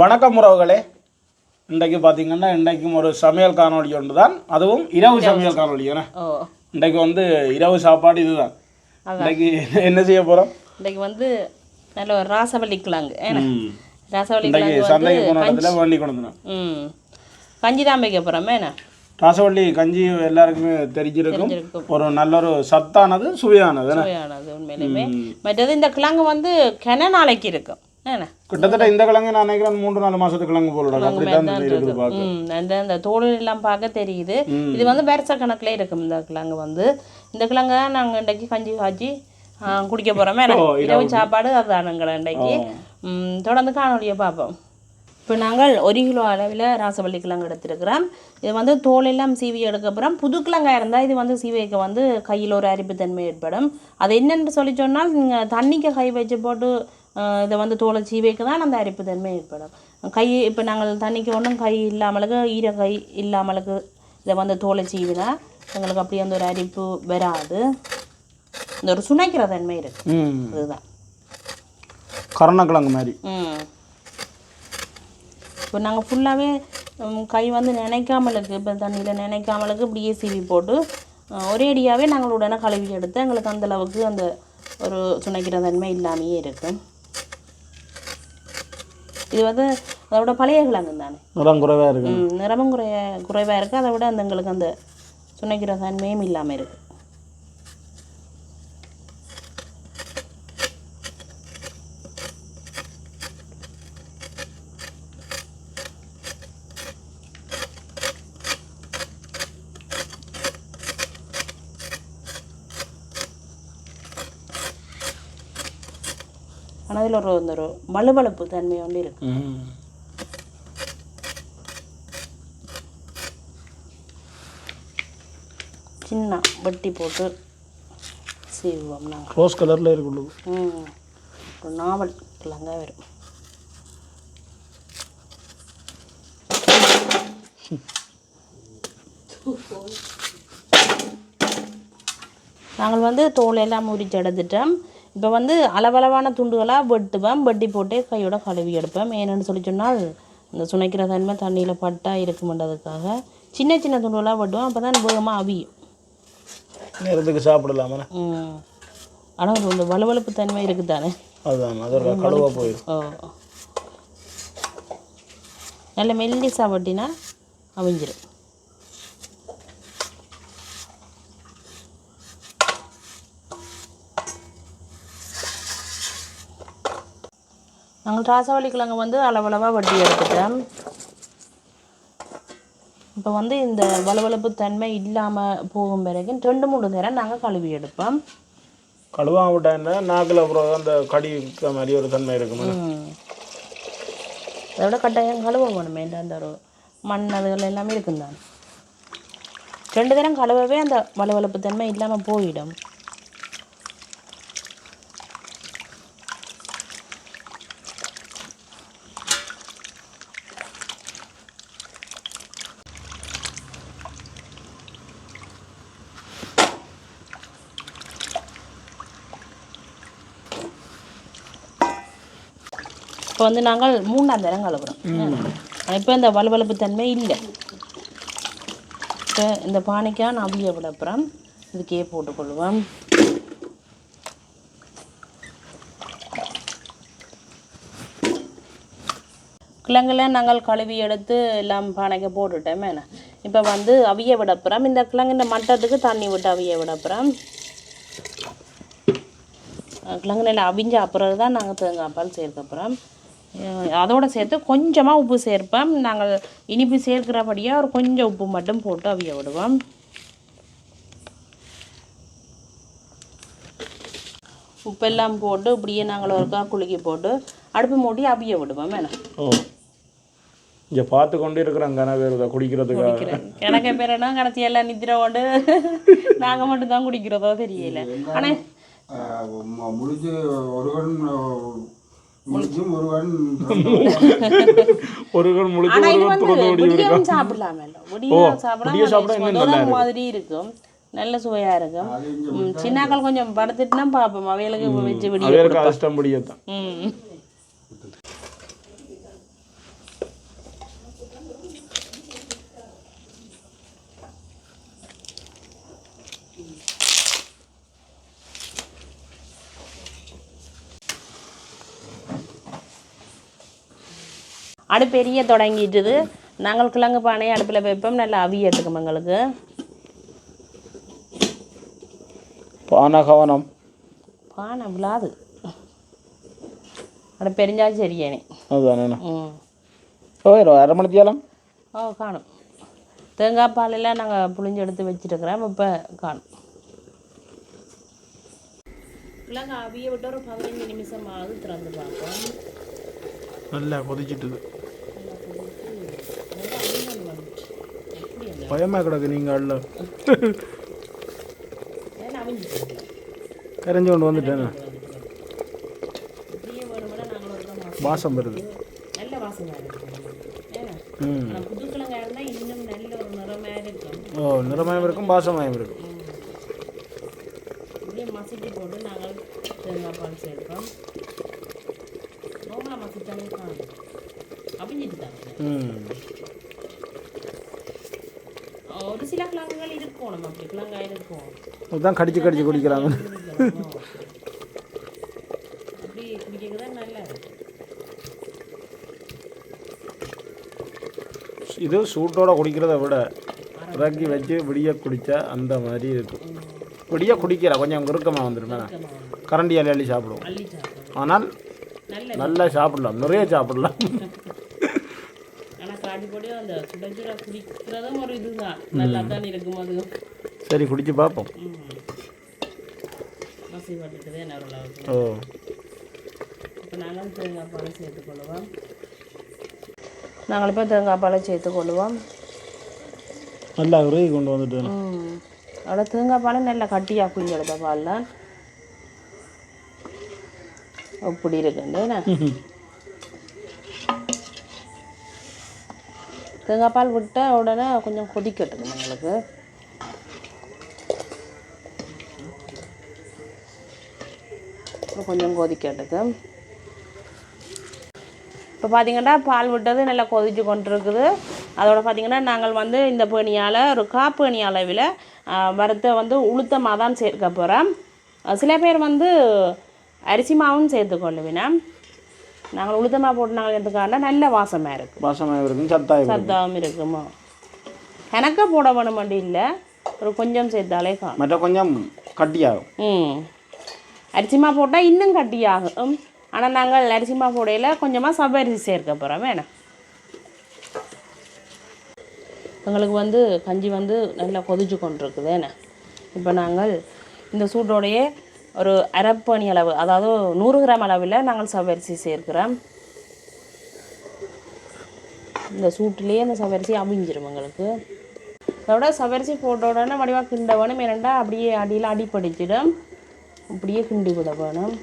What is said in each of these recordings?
வணக்கம் உறவுகளே. இன்றைக்கு பார்த்தீங்கன்னா இன்றைக்கும் ஒரு சமையல் காணொளி ஒன்று தான் அதுவும் இரவு சமையல் காணொளி ஏன்னா இன்றைக்கு வந்து இரவு சாப்பாடு இதுதான். இன்றைக்கு என்ன செய்ய போகிறோம் இன்றைக்கு வந்து நல்ல ஒரு ராசவள்ளி கிழங்கு. ஏன்னா ராசவள்ளி இன்றைக்கு சந்தைக்கு போன இடத்துல வேண்டி கொண்டு கஞ்சி தான் வைக்க போகிறோமே என்ன? ராசவள்ளி கஞ்சி எல்லாருக்குமே தெரிஞ்சிருக்கும். ஒரு நல்ல ஒரு சத்தானது சுவையானது? சுவையானது உண்மையிலுமே. மற்றது இந்த கிழங்கு வந்து கென நாளைக்கு இருக்கும். கிட்டத்தட்ட இந்த கிழங்கு நான் நினைக்கிறேன் மூன்று நாலு மாசத்து கிழங்கு போல அந்த அந்த தோல் எல்லாம் பார்க்க தெரியுது. இது வந்து வருஷ கணக்கில் இருக்கும் இந்த கிழங்கு வந்து. இந்த கிழங்கு தான் நாங்கள் இன்றைக்கு கஞ்சி காய்ச்சி குடிக்க போகிறோமே இரவு சாப்பாடு அதுதானுங்களே இன்றைக்கு. ம், தொடர்ந்து காணொலியை பார்ப்போம். இப்போ நாங்கள் ஒரு கிலோ அளவில் ராசவள்ளி கிழங்கு எடுத்துருக்கிறோம். இது வந்து தோல் எல்லாம் சீவி எடுக்க அப்புறம் புது கிழங்கா இருந்தால் இது வந்து சீவி வைக்க வந்து கையில் ஒரு அரிப்பு தன்மை ஏற்படும். அது என்னென்னு சொல்லி சொன்னால் நீங்கள் தண்ணிக்கு கை வச்சு போட்டு இதை வந்து தோலை சீவி வைக்க தான் அந்த அரிப்பு தன்மை ஏற்படும். கை இப்போ நாங்கள் தண்ணிக்கு ஒன்றும் கை இல்லாமலுக்கு ஈர கை இல்லாமலுக்கு இதை வந்து தோலை சீவினா எங்களுக்கு அப்படி அந்த ஒரு அரிப்பு வராது. இந்த ஒரு சுனைக்கிற தன்மை இருக்கு. ம். அதுதான். கருணக்கிழங்கு மாதிரி. ம். இப்போ நாங்கள் ஃபுல்லாகவே கை வந்து நினைக்காமலுக்கு இப்போ தண்ணியில் நினைக்காமலுக்கு இப்படியே சீவி போட்டு ஒரே அடியாகவே நாங்கள் உடனே கழுவி எடுத்து எங்களுக்கு அந்த அளவுக்கு அந்த ஒரு சுனைக்கிற தன்மை இல்லாமையே இருக்கும் இது வந்து அதோட பழைய கிழங்கு தானே? நிறம் குறைவாக இருக்கு. ம், நிறமும் குறைய குறைவாக இருக்குது அதை விட அந்த எங்களுக்கு அந்த சுனைக்கிற தன்மையும் இல்லாமல் இருக்குது இதில் ஒரு வலுவழுப்பு தன்மை ஒன்று இருக்குது ம் சின்ன வெட்டி போட்டு சீவுவோம் நாங்கள் ரோஸ் கலரில் இருக்குள்ளது ம். ஒரு நாவல் கிழங்கா வரும். நாங்கள் வந்து தோல் எல்லாம் உரிச்சு எடுத்துட்டோம் இப்போ வந்து அளவளவான துண்டுகளாக வெட்டுவேன். வெட்டி போட்டு கையோட கழுவி எடுப்பேன். ஏன்னு சொல்லி சொன்னால் இந்த சுனைக்கிற தன்மை தண்ணியில் பட்டா இருக்குமென்றதுக்காக சின்ன சின்ன துண்டுகளாக வெட்டுவேன். அப்போ தான் வேகமாக அவியும். நேரத்துக்கு சாப்பிடலாமா. ம். ஆனால் ஒரு வலுவழுப்பு தன்மை இருக்குது தானே அதுதான் அது ஒரு கழுவா போயிடும் ஓ. நல்ல மெல்லிசா வட்டினா அவிஞ்சிரும். நாங்கள் ராசவள்ளி கிழங்கு வந்து அளவளவாக வட்டி எடுத்துட்டோம் இப்போ வந்து இந்த வலுவழுப்பு தன்மை இல்லாமல் போகும் பிறகு ரெண்டு மூணு நேரம் நாங்கள் கழுவி எடுப்போம். கழுவா விட்டா நாக்கில் அப்புறம் அந்த கடிக்க மாதிரி ஒரு தன்மை இருக்கும் ம். அதோட கட்டாயம் கழுவ வேணுமே அந்த ஒரு மண் அதுகள் எல்லாமே இருக்கும் தான் ரெண்டு தினம் கழுவவே அந்த வலுவழுப்பு தன்மை இல்லாமல் போயிடும். இப்போ வந்து நாங்கள் மூணாம் தரம் கழுவுறோம். இப்போ இந்த வலுவலுப்பு தன்மை இல்லை. இப்போ இந்த பானைக்காக நான் அவிய விடப்புறம் இதுக்கே போட்டுக்கொள்வோம் கிழங்குல நாங்கள் கழுவி எடுத்து எல்லாம் பானைக்கு போட்டுட்டோமே. என்ன? இப்போ வந்து அவிய விடப்புறம் இந்த கிழங்குன மட்டத்துக்கு தண்ணி விட்டு அவிய விடப்புறம் கிழங்கு நெல் அவிஞ்ச அப்புறம் தான் நாங்கள் தேங்காய் பால் சேர்க்க அப்புறம் அதோட சேர்த்து கொஞ்சமாக உப்பு சேர்ப்போம் நாங்கள் இனிப்பு சேர்க்கிறபடியாக ஒரு கொஞ்சம் உப்பு மட்டும் போட்டு அவிய விடுவோம். உப்பெல்லாம் போட்டு இப்படியே நாங்கள் ஒருக்கா குலுக்கி போட்டு அடுப்பு மூடி அவிய விடுவோம் வேணும் ஓ. இங்கே பார்த்து கொண்டு இருக்கிறாங்க கனவேறுதா குடிக்கிறதுக்காக. எனக்கு பேர் என்ன? கடைசி எல்லாம் நித்திர கொண்டு நாங்கள் மட்டும் தான் குடிக்கிறதோ தெரியல. ஆனால் முடிஞ்சு ஒருவன் ஒருவன் இன்னும் சாப்பிடலாம் அதோட மாதிரி இருக்கும். நல்ல சுவையா இருக்கும். சின்னாக்கள் கொஞ்சம் படுத்துட்டுனா பார்ப்போம் அவைகளுக்கு வச்சு விடிய அடுப்பு எரிய தொடங்கிட்டுது. நாங்கள் கிழங்கு பானையை அடுப்பில் வைப்போம். நல்லா அவியட்டுக்கும் எங்களுக்கு. பானை கவனம். பானை விழாது. அடுப்பு எரிஞ்சா சரியானே. அதுதானே ஓ அரை மணி தேலம். ஓ காணும். தேங்காய் பாலெல்லாம் நாங்கள் புளிஞ்சு எடுத்து வச்சுருக்கிறோம். இப்போ காணும். கிழங்கு அவிய விட்டு ஒரு பதினஞ்சு நிமிஷம் ஆகுது திறந்து பார்ப்போம். நல்லா கொதிச்சிட்டுது நல்லா அவியல் வந்துச்சு எப்படி அந்த பயமாக கிடக்கு நீங்கள் அல்ல கரைஞ்சு கொண்டு வந்துட்டேன். வாசம் வருது. நல்ல வாசனை இன்னும் இருக்கும் ஓ நிறமயம் இருக்கும் பாசமயம் இருக்கும். மசிச்சு போட்டு நாங்கள் தேங்காய் பால் சேர்ப்போம் நோம்பலாம் அவிஞ்சிட்டு தான் ம். சில கிழங்குகள் இருக்கும் நம்ம அப்படி கிழங்காய் இருக்கும் அதுதான் கடிச்சு கடிச்சு குடிக்கிறாங்க? அப்படி குடிக்கிறது தான் நல்லா இருக்கும் இது சூட்டோட குடிக்கிறத விட இறக்கி வச்சு விடிய குடித்தா அந்த மாதிரி இருக்கும் விடிய குடிக்கிற கொஞ்சம் குறுக்கமாக வந்துருமே. கரண்டி அள்ளி அள்ளி சாப்பிடுவோம். ஆனால் நல்ல சாப்பிடலாம். நிறைய சாப்பிடலாம். காடி போட்டு அந்த சுட சுட குடிக்கிறதும் ஒரு இதுதான் நல்லா தான் இருக்கும் அது சரி குடிச்சு பார்ப்போம் ம். மசி பட்டுட்டுதே நல்லா ஓ இப்போ நாங்கள் தேங்காய் பாலை சேர்த்துக்கொள்ளுவோம் நாங்கள் இப்போ தேங்காய் பாலை சேர்த்துக்கொள்ளுவோம் நல்லா உருகி கொண்டு வந்துட்டு அவ்வளோ தேங்காய் பாலை நல்லா கட்டியாக புளிஞ்செடுத்த பால் தான் அப்படி இருக்குண்டு தேங்காய் பால் விட்டால் உடனே கொஞ்சம் கொதிக்கட்டுது எங்களுக்கு கொஞ்சம் கொதிக்கட்டுது இப்போ பார்த்தீங்கன்னா பால் விட்டது நல்லா கொதிச்சு கொண்டிருக்குது. அதோட பார்த்தீங்கன்னா நாங்கள் வந்து இந்த பேணியால் ஒரு காப்பேணி அளவில் வறுத்த வந்து உளுத்தமாக தான் சேர்க்க போகிறோம் சில பேர் வந்து அரிசி மாவும் சேர்த்துக்கொள்ளுவினா நாங்கள் உளுத்தமாக போட்டு நாங்கள் எடுத்துக்காண்டா நல்ல வாசமாக இருக்கும் சத்தாயம் இருக்கும். சத்தாவும் இருக்குமா? எனக்கு போட வேணும் அப்படி இல்லை. ஒரு கொஞ்சம் சேர்த்தாலே காணும். மற்ற கொஞ்சம் கட்டியாகும். ம். அரிசிமா போட்டால் இன்னும் கட்டியாகும். ஆனால் நாங்கள் அரிசிமா போடையில் கொஞ்சமாக சவ்வரிசி சேர்க்க போகிறோம் வேணாம். எங்களுக்கு வந்து கஞ்சி வந்து நல்லா கொதிச்சு கொண்டிருக்குது என்ன இப்போ நாங்கள் இந்த சூட்டோடையே ஒரு அரைப்பணி அளவு அதாவது நூறு கிராம் அளவில் நாங்கள் சவ்வரிசி சேர்க்கிறோம். இந்த சூட்டிலேயே அந்த சவரிசி அவிஞ்சிரும் எங்களுக்கு. அதோட சவரிசி போட்ட உடனே வடிவாக கிண்ட வேணும் ஏனண்டா அப்படியே அடியில் அடிப்படிச்சிடும் அப்படியே கிண்டி விட வேணும்.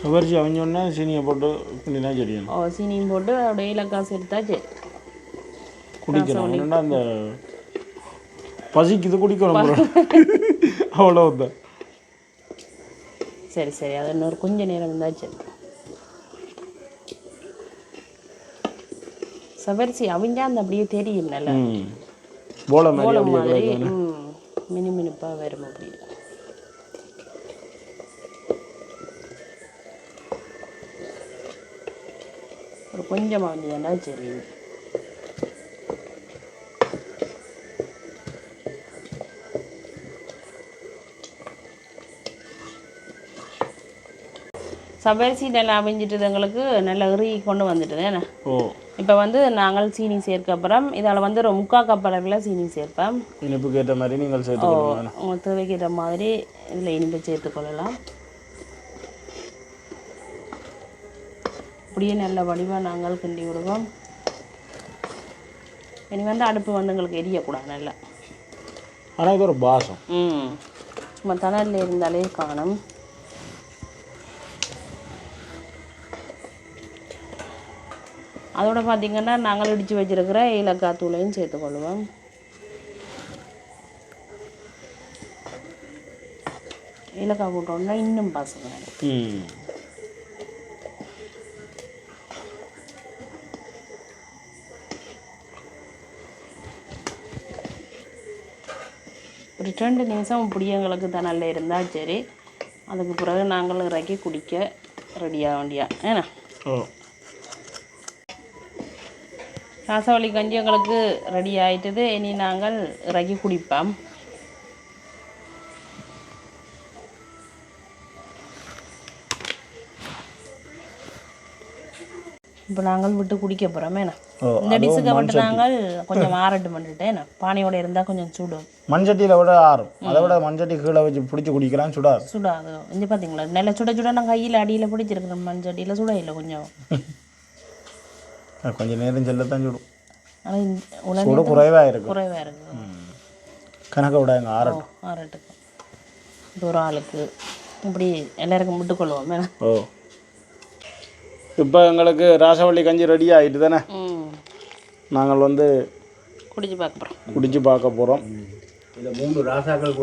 சுவரிசி அவஞ்சோடனே சீனியை போட்டு கிண்டினா சரியும் ஓ, சீனியும் போட்டு அப்படியே இலக்காசு குடிக்கணும். என்னடா அந்த பசிக்குது குடிக்கணும் அவ்வளோதான் சரி சரி. அது இன்னொரு கொஞ்ச நேரம் இருந்தாச்சு. சவரிசி அவிஞ்சா அந்த அப்படியே தெரியும் நல்லா போல மாதிரி மினு மினுப்பாக வரும். அப்படி. ஒரு கொஞ்சமாக வந்ததுன்னா சரி. சவரிசி நல்லா அவிஞ்சிட்டது எங்களுக்கு நல்லா இறுகி கொண்டு வந்துட்டுது என்ன? ஓ. இப்போ வந்து நாங்கள் சீனி சேர்க்க அப்புறம் இதால் வந்து ஒரு முக்கால் கப் அளவில் சீனி சேர்ப்பேன் இனிப்புக்கு ஏற்ற மாதிரி நீங்கள் சேர்த்துக்கணும் உங்கள் தேவைக்கிற மாதிரி இதில் இனிப்பு சேர்த்துக்கொள்ளலாம் அப்படியே நல்ல வடிவாக நாங்கள் கிண்டி விடுவோம். இனி வந்து அடுப்பு வந்து எங்களுக்கு எரியக்கூடாது நல்லா. ஆனால் இது ஒரு பாசம். ம். சும்மா தணலில் இருந்தாலே காணும். அதோட பார்த்தீங்கன்னா நாங்கள் இடித்து வச்சிருக்கிற ஏலக்காய் தூளையும் சேர்த்துக்கொள்வோம் ஏலக்காய் போட்டோம்னா இன்னும் பசங்க ஒரு ரெண்டு நிமிஷம் இப்படியே எங்களுக்கு தணலில் இருந்தால் சரி. அதுக்கு பிறகு நாங்கள் இறக்கி குடிக்க ரெடியாக வேண்டியா. ஏன்னா? ஓ. ராசவள்ளி கஞ்சி எங்களுக்கு ரெடி ஆயிட்டது. இனி நாங்கள் இறக்கி குடிப்போம். இப்போ நாங்கள் விட்டு குடிக்க போகிறோம் இந்த டிஷ்ஷுக்கு மட்டும் நாங்கள் கொஞ்சம் ஆறட்டு பண்ணிட்டேன் பானையோட இருந்தால் கொஞ்சம் சுடும் மண்சட்டியில் விட ஆறும். அதை விட மண்சட்டி கீழே வச்சு பிடிச்சி குடிக்கலாம் சுடாது. சுடாது. இங்கே பார்த்தீங்களா நல்ல சுட சுட நான் கையில் அடியில் பிடிச்சிருக்கிறேன் மண்சட்டியில் சுட இல்லை கொஞ்சம். அது கொஞ்சம் நேரம் செல்லத்தான் சுடும் ஆனால் சூடு குறைவாக இருக்கும் குறைவாக இருக்குது கணக்கை விட எங்கள் ஆறட்டும் ஆறட்டுக்கு இது ஒரு ஆளுக்கு இப்படி எல்லாருக்கும் விட்டுக்கொள்வோம் வேணா ஓ இப்போ எங்களுக்கு ராசவள்ளி கஞ்சி ரெடி ஆகிட்டு தானே ம் நாங்கள் வந்து குடிச்சு பார்க்க போகிறோம் குடிச்சு பார்க்க போகிறோம் மூணு ராசாக்கள்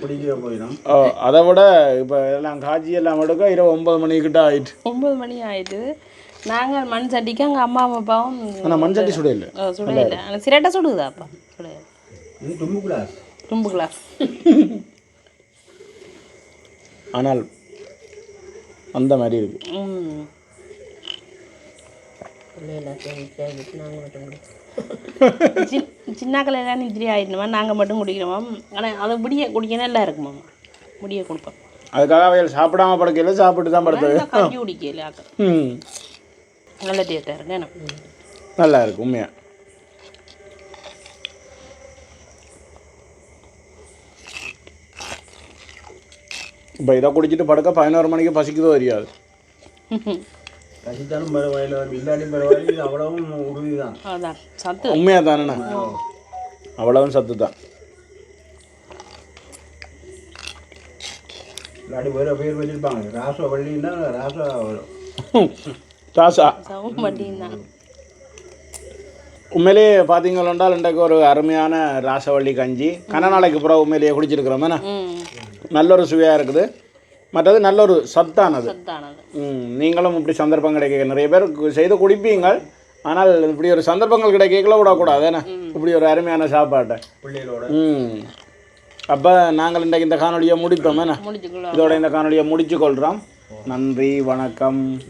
பிடிக்க போயிடும் ஓ அதை விட இப்போ எல்லாம் காய்ச்சி எல்லாம் எடுக்க இரவு ஒன்பது மணிக்கிட்ட ஆயிட்டு ஒம்பது மணி ஆயிட்டு நாங்கள் மண் சட்டிக்கு அங்கே அம்மா அப்பாவும் ஆனால் மண்சட்டி சுட இல்லை சுட இல்லை ஆனால் சிரட்டை சுடுதா அப்பா? சுட தும்பு கிளாஸ் தும்பு கிளாஸ் ஆனால் அந்த மாதிரி இருக்கு. ம். சின்- சின்னாக்கள் எல்லாம் நித்திரி ஆயிடணுமா நாங்கள் மட்டும் குடிக்கிறோமா? ஆனால் அதை முடிய குடிக்க நல்லா இருக்குமா? முடிய கொடுப்போம். அதுக்காக அவைகள் சாப்பிடாம படுக்கையில சாப்பிட்டு தான் படுத்தது குடிக்கல நல்ல டேஸ்ட்டாக இருக்கு என்ன நல்லா இருக்கு உண்மையா. இப்போ இதை குடிச்சிட்டு படுக்க பதினோரு மணிக்கு பசிக்குதோ தெரியாது. கசித்தாலும் பரவாயில்ல இல்லாட்டியும் பரவாயில்ல இது அவ்வளவும் உறுதி தான் அதான் சத்து. உண்மையாக தானேண்ணா? அவ்வளவும் சத்து தான் இல்லாட்டி வேறு பேர் வச்சிருப்பாங்க. ராசா வள்ளின்னா ராசா ராசா தான் உண்மையிலேயே பார்த்தீங்களா இன்றைக்கு ஒரு அருமையான ராசவள்ளி கஞ்சி. கன நாளைக்கு பிறகு உண்மையிலேயே குடிச்சிருக்கிறோம். என்ன? ம். நல்ல ஒரு சுவையாக இருக்குது. மற்றது நல்ல ஒரு சத்தானது. சத்தானது. ம், நீங்களும் இப்படி சந்தர்ப்பம் கிடைக்க நிறைய பேர் செய்து குடிப்பீங்கள். ஆனால் இப்படி ஒரு சந்தர்ப்பங்கள் கிடைக்கல விடக்கூடாது. என்ன? இப்படி ஒரு அருமையான சாப்பாட்டை. ம். அப்போ நாங்கள் இன்றைக்கு இந்த காணொலியை முடித்தோம். என்ன? இதோட இந்த காணொலியை முடிச்சு கொள்கிறோம் நன்றி வணக்கம்.